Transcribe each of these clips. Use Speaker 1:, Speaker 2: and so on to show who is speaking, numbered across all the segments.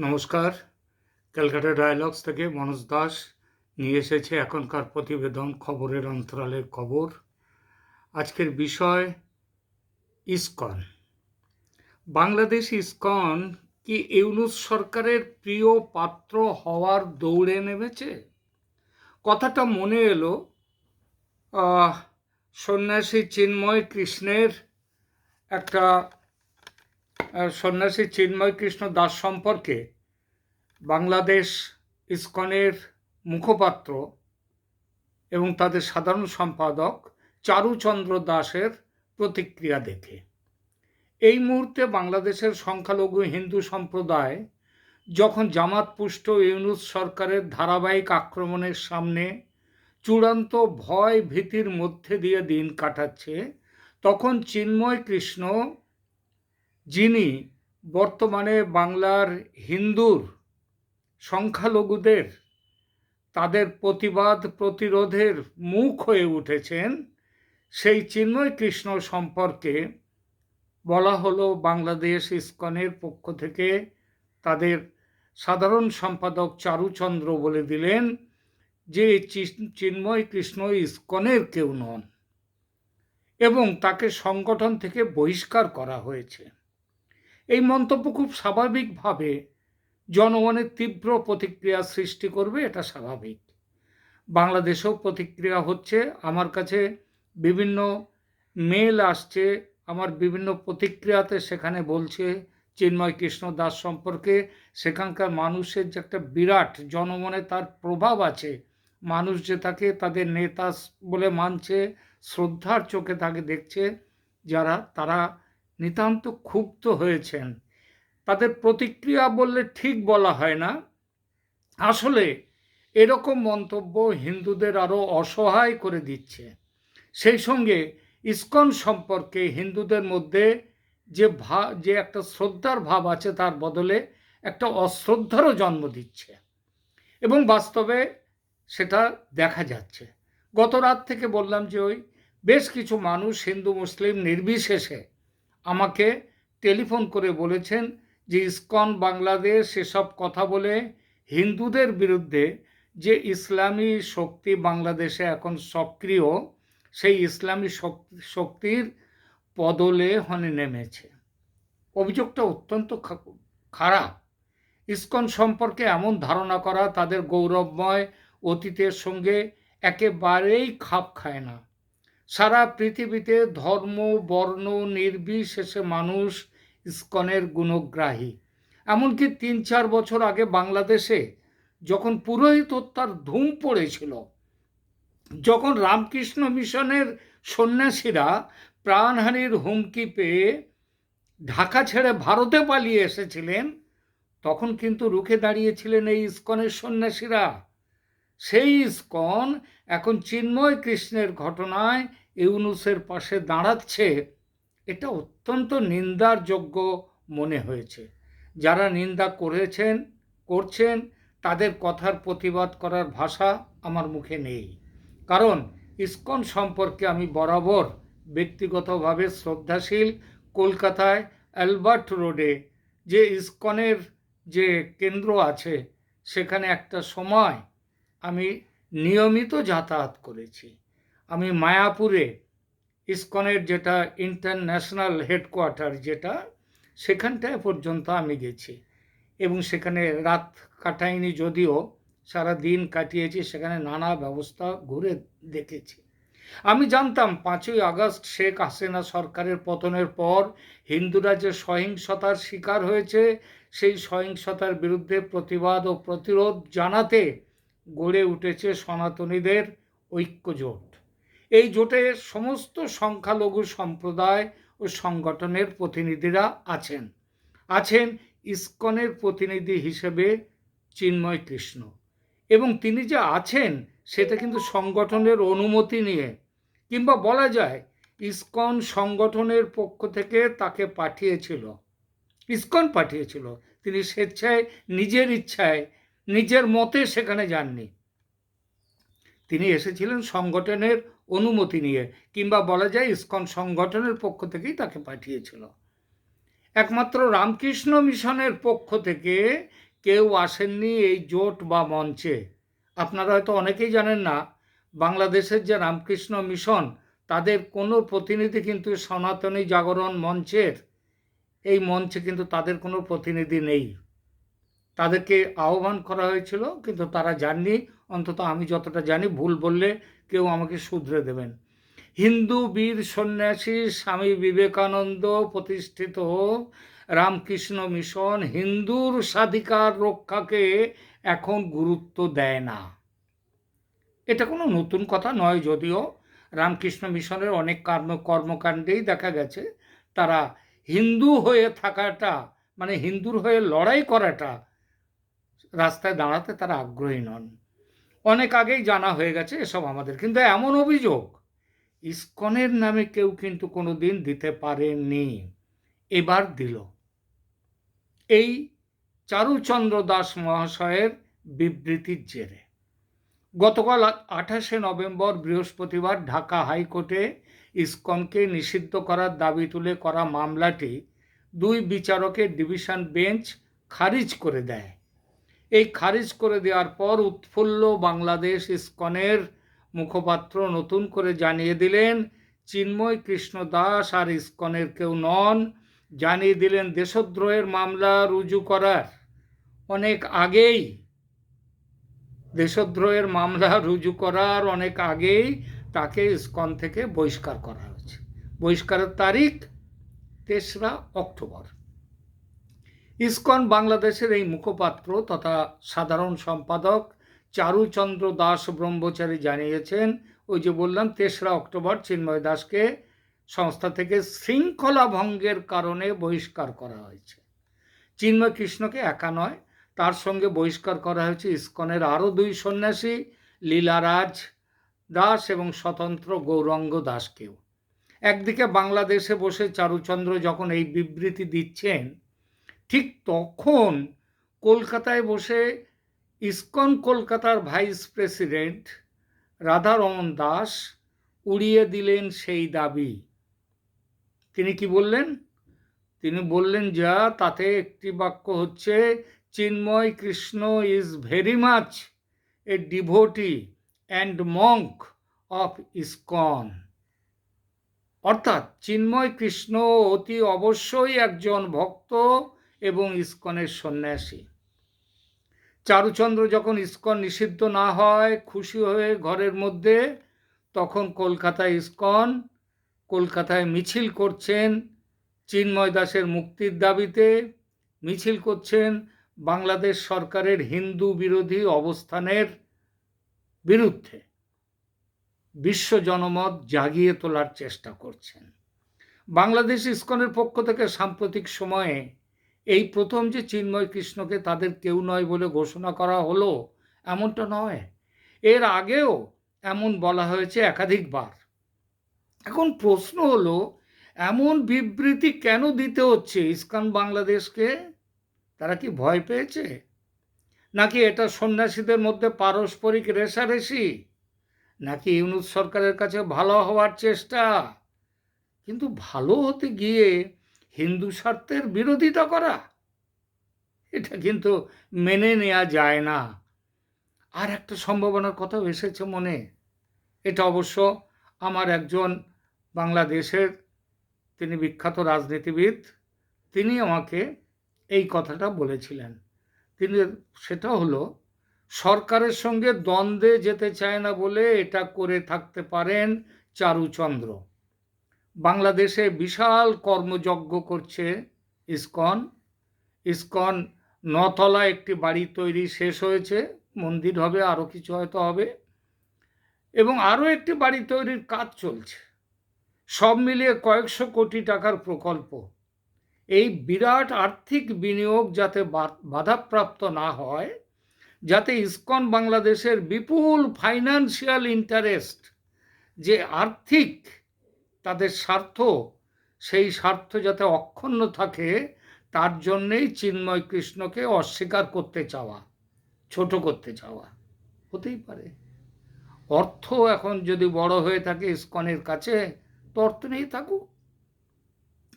Speaker 1: নমস্কার। ক্যালকাটা ডায়ালগস থেকে মনোজ দাস নিয়ে এসেছে এখনকার প্রতিবেদন খবরের অন্তরালের খবর। আজকের বিষয় ইসকন। বাংলাদেশ ইসকন কি ইউনুস সরকারের প্রিয় পাত্র হওয়ার দৌড়ে নেমেছে? কথাটা মনে এলো। সন্ন্যাসী চিন্ময় কৃষ্ণের একটা সন্ন্যাসী চিন্ময় কৃষ্ণ দাস সম্পর্কে বাংলাদেশ ইসকনের মুখপাত্র এবং তাদের সাধারণ সম্পাদক চারুচন্দ্র দাসের প্রতিক্রিয়া দেখে। এই মুহূর্তে বাংলাদেশের সংখ্যালঘু হিন্দু সম্প্রদায় যখন জামাত পুষ্ট ইউনুস সরকারের ধারাবাহিক আক্রমণের সামনে চূড়ান্ত ভয় ভীতির মধ্যে দিয়ে দিন কাটাচ্ছে, তখন চিন্ময় কৃষ্ণ যিনি বর্তমানে বাংলার হিন্দুর সংখ্যালঘুদের তাদের প্রতিবাদ প্রতিরোধের মুখ হয়ে উঠেছেন, সেই চিন্ময় কৃষ্ণ সম্পর্কে বলা হলো বাংলাদেশ ইস্কনের পক্ষ থেকে তাদের সাধারণ সম্পাদক চারুচন্দ্র বলে দিলেন যে চিন্ময় কৃষ্ণ ইস্কনের কেউ নন এবং তাকে সংগঠন থেকে বহিষ্কার করা হয়েছে। এই মন্তব্য খুব স্বাভাবিকভাবে জনগণের তীব্র প্রতিক্রিয়া সৃষ্টি করবে, এটা স্বাভাবিক। বাংলাদেশেও প্রতিক্রিয়া হচ্ছে, আমার কাছে বিভিন্ন মেল আসছে, আমার বিভিন্ন প্রতিক্রিয়াতে সেখানে বলছে চিন্ময় কৃষ্ণ দাস সম্পর্কে, সেখানকার মানুষের যে একটা বিরাট জনমনে তার প্রভাব আছে, মানুষ যে তাকে তাদের নেতা বলে মানছে, শ্রদ্ধার চোখে তাকে দেখছে, যারা, তারা নিতান্ত ক্ষুব্ধ হয়েছেন। তাদের প্রতিক্রিয়া বললে ঠিক বলা হয় না। আসলে এরকম মন্তব্য হিন্দুদের আরও অসহায় করে দিচ্ছে। সেই সঙ্গে ইস্কন সম্পর্কে হিন্দুদের মধ্যে যে ভা, যে একটা শ্রদ্ধার ভাব আছে তার বদলে একটা অশ্রদ্ধারও জন্ম দিচ্ছে। এবং বাস্তবে সেটা দেখা যাচ্ছে। গত রাত থেকে বললাম যে ওই বেশ কিছু মানুষ হিন্দু, মুসলিম নির্বিশেষে আমাকে টেলিফোন করে বলেছেন যে ইসকন, বাংলাদেশ, সেসব কথা বলে হিন্দুদের বিরুদ্ধে যে ইসলামী শক্তি বাংলাদেশে এখন সক্রিয়, সেই ইসলামী শক- শক্তির পদলে হনে নেমেছে। অভিযোগটা অত্যন্ত খারাপ। ইসকন সম্পর্কে এমন ধারণা করা তাদের গৌরবময় অতীতের সঙ্গে একেবারেই খাপ খায় না। সারা পৃথিবীতে ধর্ম, বর্ণ, নির্বিশেষে মানুষ ইস্কনের গুণগ্রাহী। এমনকি তিন চার বছর আগে বাংলাদেশে যখন পুরোহিত হত্যার ধুম পড়েছিল, যখন রামকৃষ্ণ মিশনের সন্ন্যাসীরা প্রাণহানির হুমকি পেয়ে ঢাকা ছেড়ে ভারতে পালিয়ে এসেছিলেন, তখন কিন্তু রুখে দাঁড়িয়েছিলেন এই ইস্কনের সন্ন্যাসীরা। সেই ইসকন এখন চিন্ময় কৃষ্ণের ঘটনায় ইউনুসের পাশে দাঁড়াচ্ছে। এটা অত্যন্ত নিন্দার যোগ্য মনে হয়েছে। যারা নিন্দা করেছেন, করছেন, তাদের কথার প্রতিবাদ করার ভাষা আমার মুখে নেই। কারণ ইস্কন সম্পর্কে আমি বরাবর ব্যক্তিগতভাবে শ্রদ্ধাশীল কলকাতায় অ্যালবার্ট রোডে যে ইস্কনের যে কেন্দ্র আছে, সেখানে একটা সময় আমি নিয়মিত যাতায়াত করেছি। আমি মায়াপুরে ইসকনের যেটা ইন্টারন্যাশনাল হেডকোয়ার্টার যেটা, সেখানটায় পর্যন্ত আমি গেছি। এবং সেখানে রাত কাটাইনি যদিও, সারা দিন কাটিয়েছি, সেখানে নানা ব্যবস্থা ঘুরে দেখেছি। আমি জানতাম পাঁচই আগস্ট শেখ হাসিনা সরকারের পতনের পর হিন্দুরা যে সহিংসতার শিকার হয়েছে, সেই সহিংসতার বিরুদ্ধে প্রতিবাদ ও প্রতিরোধ জানাতে গড়ে উঠেছে সনাতনীদের ঐক্যজোট। এই জোটে সমস্ত সংখ্যালঘু সম্প্রদায় ও সংগঠনের প্রতিনিধিরা আছেন। আছেন ইস্কনের প্রতিনিধি হিসেবে চিন্ময় কৃষ্ণ। এবং তিনি যে আছেন, সেটা কিন্তু সংগঠনের অনুমতি নিয়ে। কিংবা বলা যায়, ইস্কন সংগঠনের পক্ষ থেকে তাকে পাঠিয়েছিল। ইস্কন পাঠিয়েছিল। তিনি স্বেচ্ছায়, নিজের ইচ্ছায় নিজের মতে সেখানে যাননি। তিনি এসেছিলেন সংগঠনের অনুমতি নিয়ে কিংবা বলা যায় ইসকন সংগঠনের পক্ষ থেকেই তাকে পাঠিয়েছিল। একমাত্র রামকৃষ্ণ মিশনের পক্ষ থেকে কেউ আসেননি এই জোট বা মঞ্চে। আপনারা হয়তো অনেকেই জানেন না, বাংলাদেশের যে রামকৃষ্ণ মিশন, তাদের কোনো প্রতিনিধি কিন্তু সনাতনী জাগরণ মঞ্চের। এই মঞ্চে কিন্তু তাদের কোনো প্রতিনিধি নেই। তাদেরকে আহ্বান করা হয়েছিল, কিন্তু তারা যাননি অন্তত আমি যতটা জানি, ভুল বললে কেউ আমাকে শুধরে দেবেন। হিন্দু, বীর, সন্ন্যাসী, স্বামী বিবেকানন্দ প্রতিষ্ঠিত রামকৃষ্ণ মিশন হিন্দুর স্বাধিকার রক্ষাকে এখন গুরুত্ব দেয় না। এটা কোনো নতুন কথা নয় যদিও। রামকৃষ্ণ মিশনের অনেক কর্ম, কর্মকাণ্ডেই দেখা গেছে, তারা হিন্দু হয়ে থাকাটা মানে হিন্দুর হয়ে লড়াই করাটা রাস্তায় দাঁড়াতে তারা আগ্রহী নন। অনেক আগেই জানা হয়ে গেছে এসব আমাদের, কিন্তু এমন অভিযোগ, ইস্কনের নামে কেউ কিন্তু কোনো দিন দিতে পারেনি এবার দিল। এই চারুচন্দ্র দাস মহাশয়ের বিবৃতির জেরে। গতকাল আঠাশে নভেম্বর বৃহস্পতিবার ঢাকা হাইকোর্টে ইসকনকে নিষিদ্ধ করার দাবি তুলে করা মামলাটি দুই বিচারকের ডিভিশন বেঞ্চ খারিজ করে দেয়। এই খারিজ করে দেওয়ার পর উৎফুল্ল বাংলাদেশ ইস্কনের মুখপাত্র নতুন করে জানিয়ে দিলেন, চিন্ময় কৃষ্ণ দাস আর ইস্কনের কেউ নন। জানিয়ে দিলেন, দেশদ্রোহের মামলা রুজু করার। অনেক আগেই, দেশদ্রোহের মামলা রুজু করার অনেক আগেই তাকে ইসকন থেকে বহিষ্কার করা হয়েছে। বহিষ্কারের তারিখ তেসরা অক্টোবর। ইসকন বাংলাদেশের এই মুখপাত্র তথা সাধারণ সম্পাদক চারুচন্দ্র দাস ব্রহ্মচারী জানিয়েছেন, ওই যে বললাম, তেসরা অক্টোবর চিন্ময় দাসকে সংস্থা থেকে শৃঙ্খলা ভঙ্গের কারণে বহিষ্কার করা হয়েছে। চিন্ময় কৃষ্ণকে একা নয়, তার সঙ্গে বহিষ্কার করা হয়েছে ইসকনের আরও দুই সন্ন্যাসী, লীলারাজ দাস এবং স্বতন্ত্র গৌরঙ্গ দাসকেও। একদিকে বাংলাদেশে বসে চারুচন্দ্র যখন এই বিবৃতি দিচ্ছেন ঠিক তখন কলকাতায় বসে ইসকন কলকাতার ভাইস প্রেসিডেন্ট রাধারমন দাস উড়িয়ে দিলেন সেই দাবি। তিনি কি বললেন? তিনি বললেন, যা, তাতে একটি বাক্য হচ্ছে, Chinmoy Krishna is very much a devotee and monk of ISKCON. অর্থাৎ, চিন্ময় কৃষ্ণ অতি অবশ্যই একজন ভক্ত এবং ইস্কনের সন্ন্যাসী। চারুচন্দ্র যখন ইস্কন নিষিদ্ধ না হয়, খুশি হয়ে ঘরের মধ্যে, তখন কলকাতায় ইস্কন, কলকাতায় মিছিল করছেন চিন্ময় দাসের মুক্তির দাবিতে। মিছিল করছেন বাংলাদেশ সরকারের হিন্দু বিরোধী অবস্থানের বিরুদ্ধে। বিশ্ব জনমত জাগিয়ে তোলার চেষ্টা করছেন। বাংলাদেশ ইস্কনের পক্ষ থেকে সাম্প্রতিক সময়ে এই প্রথম যে চিন্ময় কৃষ্ণকে তাদের কেউ নয় বলে ঘোষণা করা হলো, এমনটা নয়। এর আগেও এমন বলা হয়েছে একাধিকবার। এখন প্রশ্ন হলো, এমন বিবৃতি কেন দিতে হচ্ছে ইস্কান বাংলাদেশকে? তারা কি ভয় পেয়েছে? নাকি এটা সন্ন্যাসীদের মধ্যে পারস্পরিক রেশারেশি? নাকি ইউনুস সরকারের কাছে ভালো হওয়ার চেষ্টা? কিন্তু ভালো হতে গিয়ে হিন্দু স্বার্থের বিরোধিতা করা, এটা কিন্তু মেনে নেওয়া যায় না। আর একটা সম্ভাবনার কথাও এসেছে মনে, এটা অবশ্য আমার একজন বাংলাদেশের তিনি বিখ্যাত রাজনীতিবিদ, তিনি আমাকে এই কথাটা বলেছিলেন। তিনি সেটা হলো, সরকারের সঙ্গে দ্বন্দ্বে যেতে চায় না বলে এটা করে থাকতে পারেন চারুচন্দ্র। বাংলাদেশে বিশাল কর্মযজ্ঞ করছে ইসকন। ইসকন নতলা একটি বাড়ি তৈরি শেষ হয়েছে, মন্দির হবে আরও কিছু হয়তো হবে। এবং আরও একটি বাড়ি তৈরির কাজ চলছে। সব মিলিয়ে কয়েকশো কোটি টাকার প্রকল্প। এই বিরাট আর্থিক বিনিয়োগ যাতে বাধাপ্রাপ্ত না হয়, যাতে ইসকন বাংলাদেশের বিপুল ফাইন্যান্সিয়াল ইন্টারেস্ট যে আর্থিক তাদের স্বার্থ, সেই স্বার্থ যাতে অক্ষুণ্ণ থাকে, তার জন্যেই চিন্ময় কৃষ্ণকে অস্বীকার করতে চাওয়া, ছোট করতে চাওয়া। হতেই পারে। অর্থ এখন যদি বড় হয়ে থাকে ইস্কনের কাছে, তো অর্থ নেই থাকুক।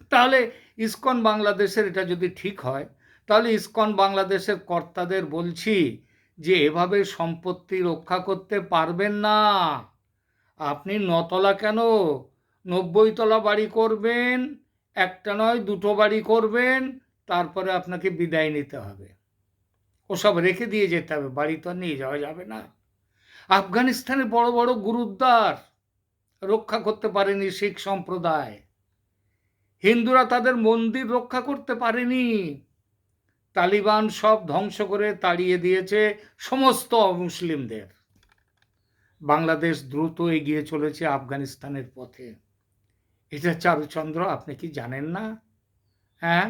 Speaker 1: তাহলে ইস্কন বাংলাদেশের এটা যদি ঠিক হয়, তাহলে ইস্কন বাংলাদেশের কর্তাদের বলছি যে, এভাবে সম্পত্তি রক্ষা করতে পারবেন না। আপনি নতলা কেন? নব্বই তলা বাড়ি করবেন, একটা নয়, দুটো বাড়ি করবেন, তারপরে আপনাকে বিদায় নিতে হবে। ওসব রেখে দিয়ে যেতে হবে, বাড়ি তো নিয়ে যাওয়া যাবে না। আফগানিস্তানে বড় বড় গুরুদ্বার রক্ষা করতে পারেনি শিখ সম্প্রদায়। হিন্দুরা তাদের মন্দির রক্ষা করতে পারেনি। তালিবান সব ধ্বংস করে তাড়িয়ে দিয়েছে সমস্ত মুসলিমদের। বাংলাদেশ দ্রুত এগিয়ে চলেছে আফগানিস্তানের পথে। এটা চারুচন্দ্র, আপনি কি জানেন না? হ্যাঁ?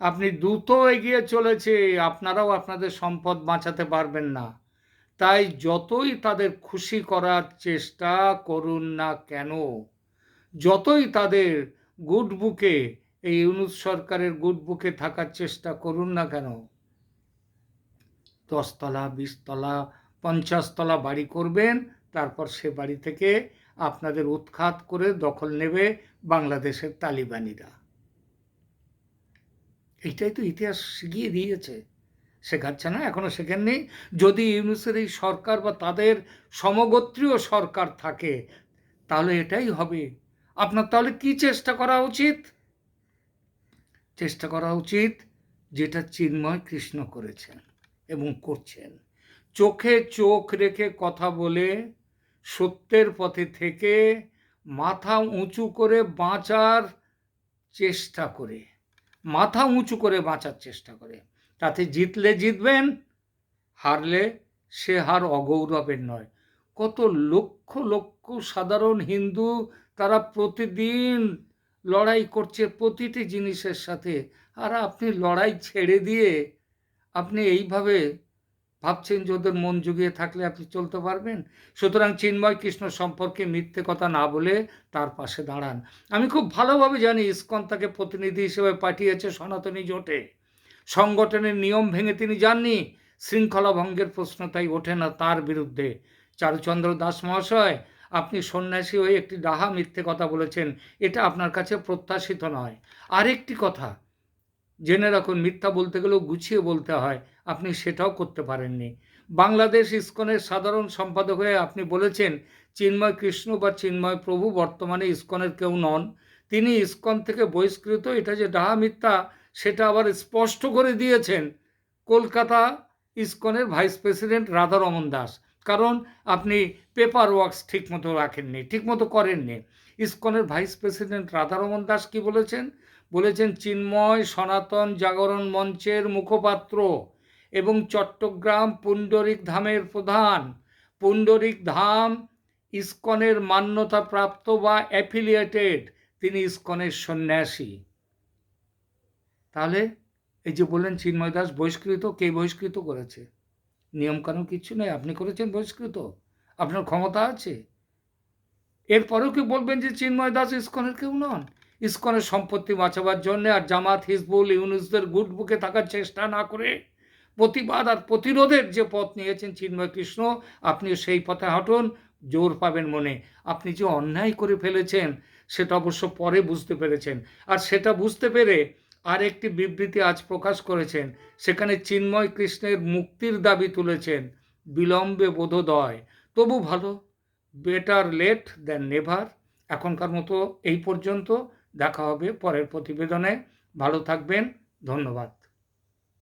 Speaker 1: আপনি দ্রুত এগিয়ে চলেছে, আপনারাও আপনাদের সম্পদ বাঁচাতে পারবেন না। তাই যতই তাদের খুশি করার চেষ্টা করুন না কেন, যতই তাদের গুড বুকে, এই ইউনুস সরকারের গুড বুকে থাকার চেষ্টা করুন না কেন, দশতলা, বিশতলা, পঞ্চাশতলা বাড়ি করবেন, তারপর সে বাড়ি থেকে আপনাদের উৎখাত করে দখল নেবে বাংলাদেশের তালিবানিরা। এইটাই তো ইতিহাস শিখিয়ে দিয়েছে। শেখাচ্ছে না এখনও শেখেননি। যদি ইউনুসের এই সরকার বা তাদের সমগোত্রীয় সরকার থাকে, তাহলে এটাই হবে। আপনার তাহলে কি চেষ্টা করা উচিত? চেষ্টা করা উচিত যেটা চিন্ময় কৃষ্ণ করেছেন এবং করছেন। চোখে চোখ রেখে কথা বলে সত্যের পথে থেকে মাথা উঁচু করে বাঁচার চেষ্টা করে। মাথা উঁচু করে বাঁচার চেষ্টা করে। তাতে জিতলে জিতবেন, হারলে সে হার অগৌরবের নয়। কত লক্ষ লক্ষ সাধারণ হিন্দু তারা প্রতিদিন লড়াই করছে প্রতিটি জিনিসের সাথে। আর আপনি লড়াই ছেড়ে দিয়ে আপনি এইভাবে ভাবছেন যে ওদের মন জুগিয়ে থাকলে আপনি চলতে পারবেন? সুতরাং চিন্ময় কৃষ্ণ সম্পর্কে মিথ্যে কথা না বলে তার পাশে দাঁড়ান। আমি খুব ভালোভাবে জানি ইস্কন তাকে প্রতিনিধি হিসেবে পাঠিয়েছে সনাতনী জোটে। সংগঠনের নিয়ম ভেঙে তিনি যাননি। শৃঙ্খলা ভঙ্গের প্রশ্ন তাই ওঠে না তার বিরুদ্ধে। চারুচন্দ্র দাস মহাশয়, আপনি সন্ন্যাসী হয়ে একটি ডাহা মিথ্যে কথা বলেছেন, এটা আপনার কাছে প্রত্যাশিত নয়। আরেকটি কথা, জেনে রাখুন, মিথ্যা বলতে গেলেও গুছিয়ে বলতে হয়। আপনি সেটাও করতে পারেননি। বাংলাদেশ ইস্কনের সাধারণ সম্পাদক হয়ে আপনি বলেছেন, চিন্ময় কৃষ্ণ বা চিন্ময় প্রভু বর্তমানে ইস্কনের কেউ নন। তিনি ইস্কন থেকে বহিষ্কৃত, এটা যে ডাহা মিথ্যা, সেটা আবার স্পষ্ট করে দিয়েছেন কলকাতা ইস্কনের ভাইস প্রেসিডেন্ট রাধারমন দাস। কারণ আপনি পেপার ওয়ার্কস ঠিকমতো রাখেননি, ঠিকমতো করেননি। ইস্কনের ভাইস প্রেসিডেন্ট রাধারমন দাস কি বলেছেন? বলেছেন, চিন্ময় সনাতন জাগরণ মঞ্চের মুখপাত্র। এবং চট্টগ্রাম পুণ্ডরিক ধামের প্রধান। পুণ্ডরিক ধাম ইস্কনের মান্যতা প্রাপ্ত বা অ্যাফিলিয়েটেড তিনি ইস্কনের সন্ন্যাসী। তাহলে এই যে বললেন চিন্ময় দাস, বহিষ্কৃত? কে বহিষ্কৃত করেছে? নিয়মকানুন কিচ্ছু নেই। আপনি করেছেন বহিষ্কৃত? আপনার ক্ষমতা আছে? এরপরেও কি বলবেন যে চিন্ময় দাস ইস্কনের কেউ নন? ইস্কনের সম্পত্তি বাঁচাবার জন্য আর জামাত, হিজবুল, ইউনুসদের গুড বুকে থাকার চেষ্টা না করে প্রতিবাদ আর প্রতিরোধের যে পথ নিয়েছেন চিন্ময় কৃষ্ণ আপনি সেই পথে হাঁটুন, জোর পাবেন মনে। আপনি যে অন্যায় করে ফেলেছেন, সেটা অবশ্য পরে বুঝতে পেরেছেন। আর সেটা বুঝতে পেরে আর একটি বিবৃতি আজ প্রকাশ করেছেন। সেখানে চিন্ময় কৃষ্ণের মুক্তির দাবি তুলেছেন, বিলম্বে বোধোদয়। তবু ভালো, বেটার লেট দেন নেভার। এখনকার মতো এই পর্যন্ত, দেখা হবে পরের প্রতিবেদনে। ভালো থাকবেন, ধন্যবাদ।